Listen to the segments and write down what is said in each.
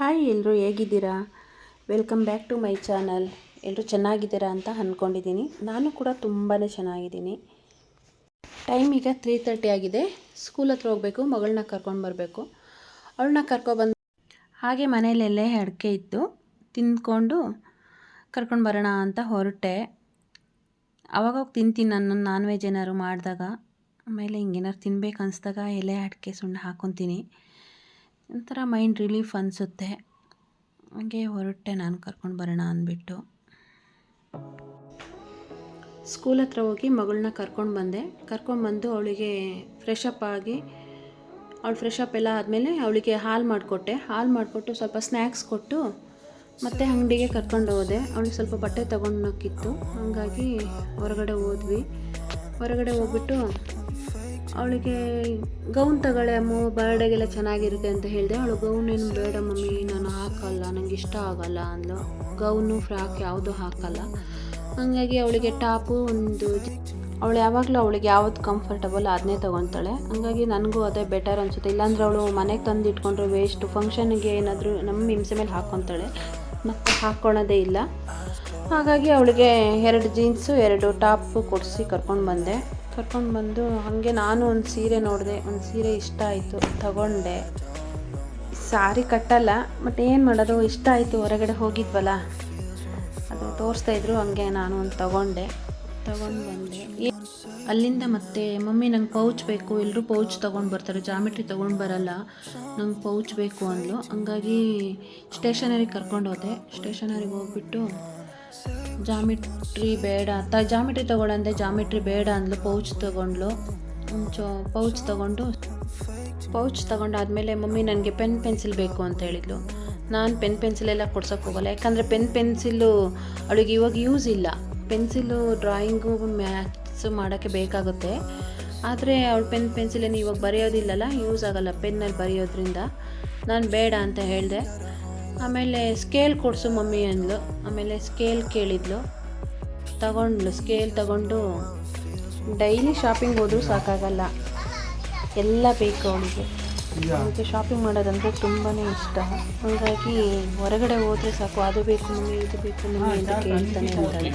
Hi ಎಲ್ಲರೂ ಹೇಗಿದ್ದೀರಾ? Welcome back to my channel ಎಲ್ಲರೂ ಚೆನ್ನಾಗಿದ್ದೀರಾ ಅಂತ ಅಂದ್ಕೊಂಡಿದ್ದೀನಿ ನಾನು ಕೂಡ ತುಂಬಾ ಚೆನ್ನಾಗಿದ್ದೀನಿ. ಟೈಮ್ ಈಗ ತ್ರೀ ತರ್ಟಿ ಆಗಿದೆ. ಸ್ಕೂಲ್ ಹತ್ರ ಹೋಗಬೇಕು, ಮಗಳನ್ನ ಕರ್ಕೊಂಡು ಬರಬೇಕು. ಅವಳನ್ನ ಕರ್ಕೊಬಂದು ಹಾಗೆ ಮನೆಯಲ್ಲೆಲ್ಲೇ ಅಡಿಕೆ ಇತ್ತು. ತಿಂದ್ಕೊಂಡು ಕರ್ಕೊಂಡು ಬರೋಣ ಅಂತ ಹೊರಟೆ. ಅವಾಗ ಹೋಗಿ ತಿಂತೀನಿ ನಾನು ನಾನ್ ವೆಜ್ ಏನಾದ್ರು ಮಾಡಿದಾಗ. ಆಮೇಲೆ ಹಿಂಗೇನಾರು ತಿನ್ಬೇಕು ಅನಿಸ್ದಾಗ ಎಲೆ ಅಡಿಕೆ ಸುಣ್ಣ ಹಾಕ್ಕೊತೀನಿ ಒಂಥರ ಮೈಂಡ್ ರಿಲೀಫ್ ಅನಿಸುತ್ತೆ. ಹಾಗೆ ಹೊರಟೆ ನಾನು ಕರ್ಕೊಂಡು ಬರೋಣ ಅಂದ್ಬಿಟ್ಟು. ಸ್ಕೂಲ್ ಹತ್ರ ಹೋಗಿ ಮಗಳನ್ನ ಕರ್ಕೊಂಡು ಬಂದೆ. ಕರ್ಕೊಂಡು ಬಂದು ಅವಳಿಗೆ ಫ್ರೆಶ್ ಆಗಿ, ಅವಳು ಫ್ರೆಶ್ ಎಲ್ಲ ಆದಮೇಲೆ ಅವಳಿಗೆ ಹಾಲು ಮಾಡಿಕೊಟ್ಟೆ. ಹಾಲು ಮಾಡಿಕೊಟ್ಟು ಸ್ವಲ್ಪ ಸ್ನ್ಯಾಕ್ಸ್ ಕೊಟ್ಟು ಮತ್ತೆ ಅಂಗಡಿಗೆ ಕರ್ಕೊಂಡು ಹೋದೆ. ಅವಳಿಗೆ ಸ್ವಲ್ಪ ಬಟ್ಟೆ ತೊಗೊಂಡೋಕ್ಕಿತ್ತು ಹಾಗಾಗಿ ಹೊರಗಡೆ ಹೋದ್ವಿ. ಹೊರಗಡೆ ಹೋಗ್ಬಿಟ್ಟು ಅವಳಿಗೆ ಗೌನ್ ತಗೊಳ್ಳೆ ಅಮ್ಮ ಬರ್ಡೇಗೆಲ್ಲ ಚೆನ್ನಾಗಿರುತ್ತೆ ಅಂತ ಹೇಳಿದೆ. ಅವಳು, ಗೌನ್ ಏನು ಬೇಡ ಮಮ್ಮಿ, ನಾನು ಹಾಕಲ್ಲ ನನಗೆ ಇಷ್ಟ ಆಗಲ್ಲ ಅಂದ್ಲು. ಗೌನು, ಫ್ರಾಕ್ ಯಾವುದೂ ಹಾಕಲ್ಲ. ಹಾಗಾಗಿ ಅವಳಿಗೆ ಟಾಪು ಒಂದು ಅವಳು ಯಾವಾಗಲೂ ಅವಳಿಗೆ ಯಾವ್ದು ಕಂಫರ್ಟಬಲ್ ಅದನ್ನೇ ತೊಗೊತಾಳೆ ಹಾಗಾಗಿ ನನಗೂ ಅದೇ ಬೆಟರ್ ಅನಿಸುತ್ತೆ. ಇಲ್ಲಾಂದ್ರೆ ಅವಳು ಮನೆಗೆ ತಂದು ಇಟ್ಕೊಂಡ್ರೆ ವೇಸ್ಟು ಫಂಕ್ಷನ್ಗೆ ಏನಾದರೂ ನಮ್ಮ ಹಿಂಸೆ ಮೇಲೆ ಹಾಕ್ಕೊತಾಳೆ ಮತ್ತು ಹಾಕ್ಕೊಳೋದೇ ಇಲ್ಲ. ಹಾಗಾಗಿ ಅವಳಿಗೆ ಎರಡು ಜೀನ್ಸು ಎರಡು ಟಾಪು ಕೊಡಿಸಿ ಕರ್ಕೊಂಡು ಬಂದೆ. ಕರ್ಕೊಂಡು ಬಂದು ಹಾಗೆ ನಾನು ಒಂದು ಸೀರೆ ನೋಡಿದೆ, ಒಂದು ಸೀರೆ ಇಷ್ಟ ಆಯಿತು, ತಗೊಂಡೆ. ಸಾರಿ ಕಟ್ಟಲ್ಲ ಬಟ್ ಏನು ಮಾಡೋದು, ಇಷ್ಟ ಆಯಿತು, ಹೊರಗಡೆ ಹೋಗಿದ್ವಲ್ಲ? ಅದು ತೋರಿಸ್ತಾ ಇದ್ರು, ಹಂಗೆ ನಾನು ಒಂದು ತಗೊಂಡೆ, ತಗೊಂಡು ಬಂದೆ. ಅಲ್ಲಿಂದ ಮತ್ತೆ, ಮಮ್ಮಿ, ನಂಗೆ ಪೌಚ್ ಬೇಕು ಎಲ್ಲರೂ ಪೌಚ್ ತೊಗೊಂಡು ಬರ್ತಾರೆ, ಜಾಮಿಟ್ರಿ ತೊಗೊಂಡು ಬರಲ್ಲ, ನಂಗೆ ಪೌಚ್ ಬೇಕು ಅಂದ್ಲು. ಹಂಗಾಗಿ ಸ್ಟೇಷನರಿಗೆ ಕರ್ಕೊಂಡು ಹೋದೆ. ಸ್ಟೇಷನರಿಗೆ ಹೋಗ್ಬಿಟ್ಟು ಜಾಮಿಟ್ರಿ ಬೇಡ ತ ಜಾಮಿಟ್ರಿ ತೊಗೊಳಂದೆ ಜಾಮಿಟ್ರಿ ಬೇಡ ಅಂದ್ಲು, ಪೌಚ್ ತೊಗೊಂಡ್ಲು. ಪೌಚ್ ತೊಗೊಂಡು, ಪೌಚ್ ತೊಗೊಂಡಾದ್ಮೇಲೆ ಮಮ್ಮಿ ನನಗೆ ಪೆನ್ ಪೆನ್ಸಿಲ್ ಬೇಕು ಅಂತ ಹೇಳಿದ್ಲು. ನಾನು ಪೆನ್ ಪೆನ್ಸಿಲೆಲ್ಲ ಕೊಡ್ಸೋಕೆ ಹೋಗಲ್ಲ, ಯಾಕಂದರೆ ಪೆನ್ ಪೆನ್ಸಿಲ್ಲು ಅವಳಿಗೆ ಇವಾಗ ಯೂಸ್ ಇಲ್ಲ. ಪೆನ್ಸಿಲು ಡ್ರಾಯಿಂಗು ಮ್ಯಾಥ್ಸ್ ಮಾಡೋಕ್ಕೆ ಬೇಕಾಗುತ್ತೆ. ಆದರೆ ಅವಳು ಪೆನ್ ಪೆನ್ಸಿಲೇನು ಇವಾಗ ಬರೆಯೋದಿಲ್ಲಲ್ಲ ಯೂಸ್ ಆಗೋಲ್ಲ ಪೆನ್ನಲ್ಲಿ ಬರೆಯೋದ್ರಿಂದ. ನಾನು ಬೇಡ ಅಂತ ಹೇಳಿದೆ. ಆಮೇಲೆ ಸ್ಕೇಲ್ ಕೊಡಿಸು ಮಮ್ಮಿ ಅಂದಳು ಆಮೇಲೆ ಸ್ಕೇಲ್ ಕೇಳಿದ್ಲು. ತಗೊಂಡ್ಲು ಸ್ಕೇಲ್ ತಗೊಂಡು ಡೈಲಿ ಶಾಪಿಂಗ್ ಹೋದರೂ ಸಾಕಾಗಲ್ಲ. ಎಲ್ಲ ಬೇಕು ಅವಳಿಗೆ ಅವಳಿಗೆ ಶಾಪಿಂಗ್ ಮಾಡೋದಂದರೆ ತುಂಬಾ ಇಷ್ಟ. ಹಾಗಾಗಿ ಹೊರಗಡೆ ಹೋದರೆ ಸಾಕು. ಅದು ಬೇಕು ಮಮ್ಮಿ, ಇದು ಬೇಕು ಮಮ್ಮಿ ಅಂತ ಕೇಳ್ತಾನೆ ಅಂತಾನೆ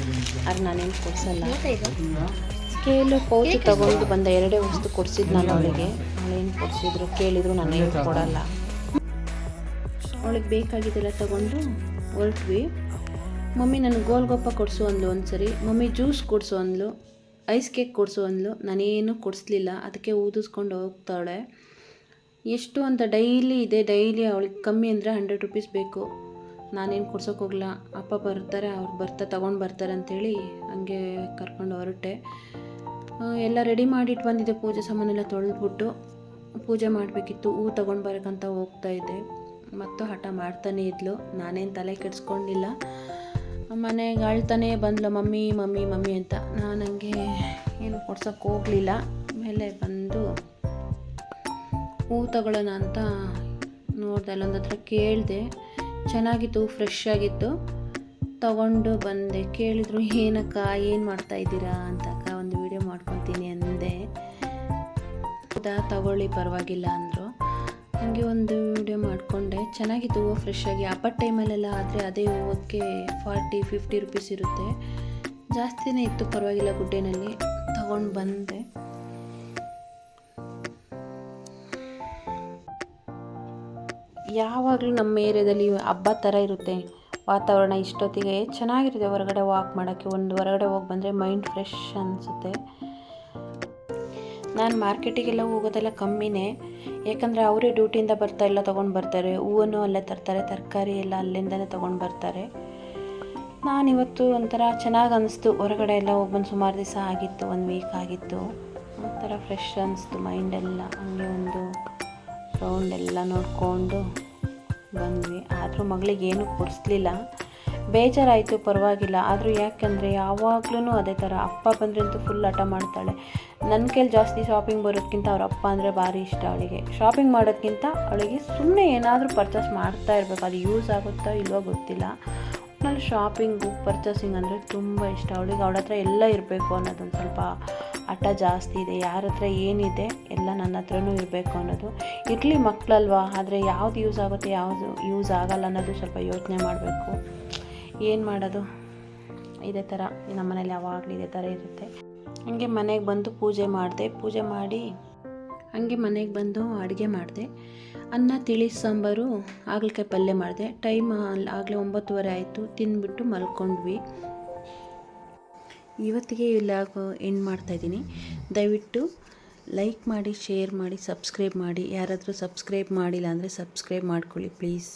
ಆದ್ರೆ ನಾನೇನು ಕೊಡಿಸಲ್ಲ. ಸ್ಕೇಲು ಪೌಚ್ ತಗೊಂಡು ಬಂದ ಎರಡೇ ವಸ್ತು ಕೊಡಿಸಿದ್ದು ನಾನು ಅವಳಿಗೆ. ಅವಳೇನು ಕೊಡಿಸಿದ್ರು ಕೇಳಿದ್ರು ನಾನೇನು ಕೊಡಲ್ಲ. ಅವಳಿಗೆ ಬೇಕಾಗಿದ್ದೆಲ್ಲ ತಗೊಂಡು ಹೊರಟ್ವಿ. ಮಮ್ಮಿ ನನಗೆ ಗೋಲ್ಗೊಪ್ಪ ಕೊಡಿಸು ಅಂದ್ಲು ಒಂದು ಸರಿ ಮಮ್ಮಿ ಜ್ಯೂಸ್ ಕೊಡಿಸು ಅಂದ್ಲು, ಐಸ್ ಕೇಕ್ ಕೊಡಿಸು ಅಂದ್ಲು. ನಾನೇನು ಕೊಡಿಸ್ಲಿಲ್ಲ, ಅದಕ್ಕೆ ಊದಿಸ್ಕೊಂಡು ಹೋಗ್ತಾಳೆ. ಎಷ್ಟು ಅಂತ ಡೈಲಿ ಇದೆ, ಡೈಲಿ ಅವಳಿಗೆ ಕಮ್ಮಿ ಅಂದರೆ ಹಂಡ್ರೆಡ್ ರುಪೀಸ್ ಬೇಕು. ನಾನೇನು ಕೊಡ್ಸೋಕೆ ಹೋಗಲ್ಲ, ಅಪ್ಪ ಬರ್ತಾರೆ, ಅವ್ರು ಬರ್ತಾ, ತೊಗೊಂಡು ಬರ್ತಾರೆ ಅಂಥೇಳಿ ಹಂಗೆ ಕರ್ಕೊಂಡು ಹೊರಟೆ. ಎಲ್ಲ ರೆಡಿ ಮಾಡಿಟ್ಟು ಬಂದಿದ್ದೆ, ಪೂಜೆ ಸಾಮಾನೆಲ್ಲ ತೊಳೆದ್ಬಿಟ್ಟು. ಪೂಜೆ ಮಾಡಬೇಕಿತ್ತು, ಹೂ ತೊಗೊಂಡು ಬರೋಕ್ಕಂತ ಹೋಗ್ತಾಯಿದ್ದೆ ಮತ್ತು ಹಠ ಮಾಡ್ತಾನೆ ಇದ್ಲು. ನಾನೇನು ತಲೆ ಕೆಡಿಸ್ಕೊಂಡಿಲ್ಲ. ಮನೆಗೆ ಅಳ್ತಾನೆ ಬಂದ್ಲು, ಮಮ್ಮಿ ಮಮ್ಮಿ ಮಮ್ಮಿ ಅಂತ. ನಾನು ಹಂಗೆ ಏನು ಕೊಡ್ಸೋಕ್ಕೆ ಹೋಗಲಿಲ್ಲ. ಆಮೇಲೆ ಬಂದು ಹೂ ತಗೊಳ್ಳೋಣ ಅಂತ ನೋಡಿದೆ, ಅಲ್ಲೊಂದು ಹತ್ರ ಕೇಳಿದೆ. ಚೆನ್ನಾಗಿತ್ತು ಫ್ರೆಶ್ ಆಗಿತ್ತು. ತಗೊಂಡು ಬಂದೆ. ಕೇಳಿದ್ರು, ಏನಕ್ಕ, ಏನು ಮಾಡ್ತಾ ಇದ್ದೀರಾ ಅಂತ. ಒಂದು ವಿಡಿಯೋ ಮಾಡ್ಕೊತೀನಿ ಅಂದೆ. ಹೌದಾ, ತಗೊಳ್ಳಿ, ಪರವಾಗಿಲ್ಲ ಅಂದರು. ಹಾಗೆ ಒಂದು ವಿಡಿಯೋ ಮಾಡಿಕೊಂಡೆ. ಚೆನ್ನಾಗಿತ್ತು ಹೂವು ಫ್ರೆಶ್ ಆಗಿ. ಹಬ್ಬದ ಟೈಮಲ್ಲೆಲ್ಲ ಆದರೆ ಅದೇ ಹೂವಕ್ಕೆ ಫಾರ್ಟಿ ಫಿಫ್ಟಿ ರುಪೀಸ್ ಇರುತ್ತೆ. ಜಾಸ್ತಿನೇ ಇತ್ತು, ಪರವಾಗಿಲ್ಲ ಗುಡ್ಡೆನಲ್ಲಿ. ತಗೊಂಡು ಬಂದೆ. ಯಾವಾಗಲೂ ನಮ್ಮ ಏರಿಯಾದಲ್ಲಿ ಹಬ್ಬ ಥರ ಇರುತ್ತೆ. ವಾತಾವರಣ ಇಷ್ಟೊತ್ತಿಗೆ ಚೆನ್ನಾಗಿರುತ್ತೆ. ಹೊರಗಡೆ ವಾಕ್ ಮಾಡೋಕ್ಕೆ ಒಂದು, ಹೊರಗಡೆ ಹೋಗಿ ಬಂದರೆ ಮೈಂಡ್ ಫ್ರೆಶ್ ಅನಿಸುತ್ತೆ. ನಾನು ಮಾರ್ಕೆಟಿಗೆಲ್ಲ ಹೋಗೋದೆಲ್ಲ ಕಮ್ಮಿನೇ. ಯಾಕಂದರೆ ಅವರೇ ಡ್ಯೂಟಿಯಿಂದ ಬರ್ತಾ ಇಲ್ಲ, ತೊಗೊಂಡು ಬರ್ತಾರೆ. ಹೂವನ್ನು ಅಲ್ಲೇ ತರ್ತಾರೆ, ತರಕಾರಿ ಎಲ್ಲ ಅಲ್ಲಿಂದಲೇ ತೊಗೊಂಡು ಬರ್ತಾರೆ. ನಾನಿವತ್ತು ಒಂಥರ ಚೆನ್ನಾಗಿ ಅನ್ನಿಸ್ತು ಹೊರಗಡೆ ಎಲ್ಲ ಹೋಗಿ ಸುಮಾರು ದಿವಸ ಆಗಿತ್ತು, ಒಂದು ವೀಕ್ ಆಗಿತ್ತು. ಒಂಥರ ಫ್ರೆಶ್ ಅನ್ನಿಸ್ತು ಮೈಂಡೆಲ್ಲ ಹಂಗೆ ಒಂದು ರೌಂಡ್ ಎಲ್ಲ ನೋಡಿಕೊಂಡು ಬಂದ್ವಿ. ಆದರೂ ಮಗಳಿಗೆ ಏನೂ ಕೊಡಿಸ್ಲಿಲ್ಲ. ಬೇಜಾರಾಯಿತು, ಪರವಾಗಿಲ್ಲ. ಆದರೂ ಯಾಕೆಂದರೆ ಯಾವಾಗ್ಲೂ ಅದೇ ಥರ. ಅಪ್ಪ ಬಂದ್ರಂತೂ ಫುಲ್ ಹಠ ಮಾಡ್ತಾಳೆ. ನನ್ನ ಕೈಲಿ ಜಾಸ್ತಿ ಶಾಪಿಂಗ್ ಬರೋದಕ್ಕಿಂತ ಅವ್ರ ಅಪ್ಪ ಅಂದರೆ ಭಾರಿ ಇಷ್ಟ ಅವಳಿಗೆ. ಶಾಪಿಂಗ್ ಮಾಡೋದಕ್ಕಿಂತ ಅವಳಿಗೆ ಸುಮ್ಮನೆ ಏನಾದರೂ ಪರ್ಚೇಸ್ ಮಾಡ್ತಾ ಇರಬೇಕು. ಅದು ಯೂಸ್ ಆಗುತ್ತೋ ಇಲ್ವೋ ಗೊತ್ತಿಲ್ಲ. ಒಟ್ನಲ್ಲಿ ಶಾಪಿಂಗು ಪರ್ಚೇಸಿಂಗ್ ಅಂದರೆ ತುಂಬ ಇಷ್ಟ. ಅವಳಿಗೆ ಅವಳ ಹತ್ರ ಎಲ್ಲ ಇರಬೇಕು ಅನ್ನೋದೊಂದು ಸ್ವಲ್ಪ ಹಠ ಜಾಸ್ತಿ ಇದೆ. ಯಾರ ಹತ್ರ ಏನಿದೆ ಎಲ್ಲ ನನ್ನ ಹತ್ರನೂ ಇರಬೇಕು ಅನ್ನೋದು. ಇರಲಿ ಮಕ್ಕಳಲ್ವಾ ಆದರೆ ಯಾವ್ದು ಯೂಸ್ ಆಗುತ್ತೆ, ಯಾವುದು ಯೂಸ್ ಆಗಲ್ಲ ಅನ್ನೋದು ಸ್ವಲ್ಪ ಯೋಚನೆ ಮಾಡಬೇಕು. ಏನು ಮಾಡೋದು? ಇದೇ ಥರ. ನಮ್ಮ ಮನೇಲಿ ಯಾವಾಗಲೂ ಇದೇ ಥರ ಇರುತ್ತೆ. ಹಂಗೆ ಮನೆಗೆ ಬಂದು ಪೂಜೆ ಮಾಡಿದೆ. ಪೂಜೆ ಮಾಡಿ ಹಂಗೆ ಮನೆಗೆ ಬಂದು ಅಡುಗೆ ಮಾಡಿದೆ. ಅನ್ನ, ತಿಳಿ, ಸಾಂಬಾರು, ಹಾಗಲಕಾಯಿ ಪಲ್ಯ ಮಾಡಿದೆ. ಟೈಮ್ ಅಲ್ಲಿ ಆಗಲೇ ಒಂಬತ್ತುವರೆ ಆಯಿತು. ತಿಂದ್ಬಿಟ್ಟು ಮಲ್ಕೊಂಡ್ವಿ. ಇವತ್ತಿಗೆ ಇಲ್ಲಾಗ ಎಂಡ್ ಮಾಡ್ತಾಯಿದ್ದೀನಿ ದಯವಿಟ್ಟು ಲೈಕ್ ಮಾಡಿ ಶೇರ್ ಮಾಡಿ ಸಬ್ಸ್ಕ್ರೈಬ್ ಮಾಡಿ. ಯಾರಾದರೂ ಸಬ್ಸ್ಕ್ರೈಬ್ ಮಾಡಿಲ್ಲ ಅಂದರೆ ಸಬ್ಸ್ಕ್ರೈಬ್ ಮಾಡ್ಕೊಳ್ಳಿ ಪ್ಲೀಸ್